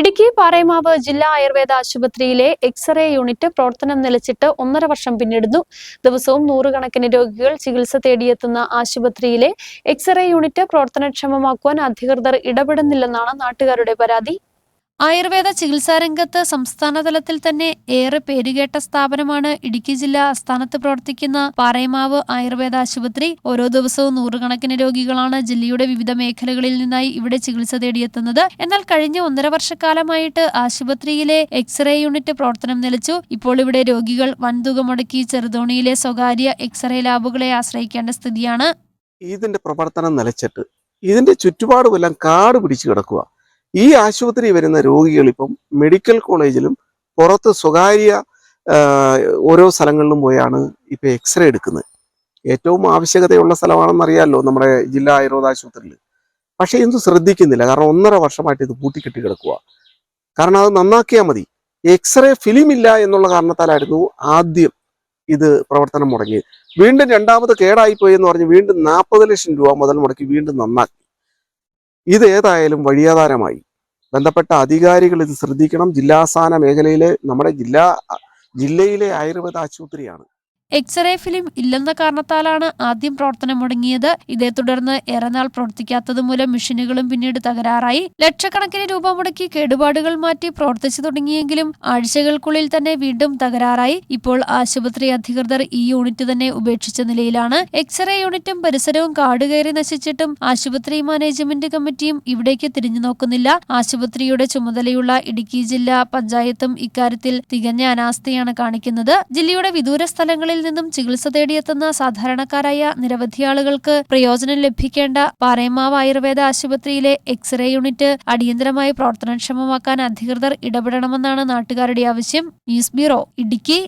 ഇടുക്കി പാറയമാവ് ജില്ലാ ആയുർവേദ ആശുപത്രിയിലെ x-ray unit പ്രവർത്തനം നിലച്ചിട്ട് ഒന്നര വർഷം പിന്നിടുന്നു. ദിവസവും നൂറുകണക്കിന് രോഗികൾ ചികിത്സ തേടിയെത്തുന്ന ആശുപത്രിയിലെ എക്സ്റേ യൂണിറ്റ് പ്രവർത്തനക്ഷമമാക്കുവാൻ അധികൃതർ ഇടപെടുന്നില്ലെന്നാണ് നാട്ടുകാരുടെ പരാതി. ആയുർവേദ ചികിത്സാരംഗത്ത് സംസ്ഥാന തലത്തിൽ തന്നെ ഏറെ പേരുകേട്ട സ്ഥാപനമാണ് ഇടുക്കി ജില്ലാ ആസ്ഥാനത്ത് പ്രവർത്തിക്കുന്ന പാറയമാവ് ആയുർവേദ ആശുപത്രി. ഓരോ ദിവസവും നൂറുകണക്കിന് രോഗികളാണ് ജില്ലയുടെ വിവിധ മേഖലകളിൽ നിന്നായി ഇവിടെ ചികിത്സ തേടിയെത്തുന്നത്. എന്നാൽ കഴിഞ്ഞ ഒന്നര വർഷക്കാലമായിട്ട് ആശുപത്രിയിലെ എക്സ്റേ യൂണിറ്റ് പ്രവർത്തനം നിലച്ചു. ഇപ്പോൾ ഇവിടെ രോഗികൾ വൻതുക മുടക്കി ചെറുതോണിയിലെ സ്വകാര്യ എക്സ്റേ ലാബുകളെ ആശ്രയിക്കേണ്ട സ്ഥിതിയാണ്. ഇതിന്റെ പ്രവർത്തനം നിലച്ചിട്ട് ഇതിന്റെ ചുറ്റുപാടുമെല്ലാം കാട് പിടിച്ചു കിടക്കുക ഈ ആശുപത്രി വരുന്ന രോഗികൾ ഇപ്പം മെഡിക്കൽ കോളേജിലും പുറത്ത് സ്വകാര്യ ഓരോ സ്ഥലങ്ങളിലും പോയാണ് ഇപ്പൊ എക്സ്റേ എടുക്കുന്നത്. ഏറ്റവും ആവശ്യകതയുള്ള സ്ഥലമാണെന്ന് അറിയാമല്ലോ നമ്മുടെ ജില്ലാ ആയുർവേദ ആശുപത്രിയിൽ. പക്ഷെ ഇന്ന് ശ്രദ്ധിക്കുന്നില്ല. കാരണം ഒന്നര വർഷമായിട്ട് ഇത് പൂട്ടിക്കെട്ടി കിടക്കുക കാരണം അത് നന്നാക്കിയാൽ മതി. എക്സ്റേ ഫിലിം ഇല്ല എന്നുള്ള കാരണത്താലായിരുന്നു ആദ്യം ഇത് പ്രവർത്തനം മുടങ്ങിയത്. വീണ്ടും രണ്ടാമത് കേടായിപ്പോയി എന്ന് പറഞ്ഞ് വീണ്ടും നാൽപ്പത് ലക്ഷം രൂപ മുതൽ മുടക്കി വീണ്ടും നന്നാക്കി. ഇത് ഏതായാലും വഴിയാധാരമായി. ബന്ധപ്പെട്ട അധികാരികൾ ഇത് ശ്രദ്ധിക്കണം. ജില്ലാസ്ഥാന മേഖലയിലെ നമ്മുടെ ജില്ലാ ജില്ലയിലെ ആയുർവേദ ആശുപത്രിയാണ് എക്സ്റേ ഫിലിം ഇല്ലെന്ന കാരണത്താലാണ് ആദ്യം പ്രവർത്തനം മുടങ്ങിയത് ഇതേ തുടർന്ന് ഏറെ നാൾ പ്രവർത്തിക്കാത്തത് മൂലം മെഷീനുകളും പിന്നീട് തകരാറായി. ലക്ഷക്കണക്കിന് രൂപ മുടക്കി കേടുപാടുകൾ മാറ്റി പ്രവർത്തിച്ചു തുടങ്ങിയെങ്കിലും ആഴ്ചകൾക്കുള്ളിൽ തന്നെ വീണ്ടും തകരാറായി. ഇപ്പോൾ ആശുപത്രി അധികൃതർ ഈ യൂണിറ്റ് തന്നെ ഉപേക്ഷിച്ച നിലയിലാണ്. എക്സ്റേ യൂണിറ്റും പരിസരവും കാടുകയറി നശിച്ചിട്ടും ആശുപത്രി മാനേജ്മെന്റ് കമ്മിറ്റിയും ഇവിടേക്ക് തിരിഞ്ഞു നോക്കുന്നില്ല. ആശുപത്രിയുടെ ചുമതലയുള്ള ഇടുക്കി ജില്ലാ പഞ്ചായത്തും ഇക്കാര്യത്തിൽ തികഞ്ഞ അനാസ്ഥയാണ് കാണിക്കുന്നത്. ജില്ലയുടെ വിദൂര സ്ഥലങ്ങളിൽ നിന്നും ചികിത്സ തേടിയെത്തുന്ന സാധാരണക്കാരായ നിരവധി ആളുകൾക്ക് പ്രയോജനം ലഭിക്കേണ്ട പാറയമാവ് ആയുർവേദ ആശുപത്രിയിലെ എക്സ്റേ യൂണിറ്റ് അടിയന്തരമായി പ്രവർത്തനക്ഷമമാക്കാൻ അധികൃതർ ഇടപെടണമെന്നാണ് നാട്ടുകാരുടെ ആവശ്യം. News bureau Idukki.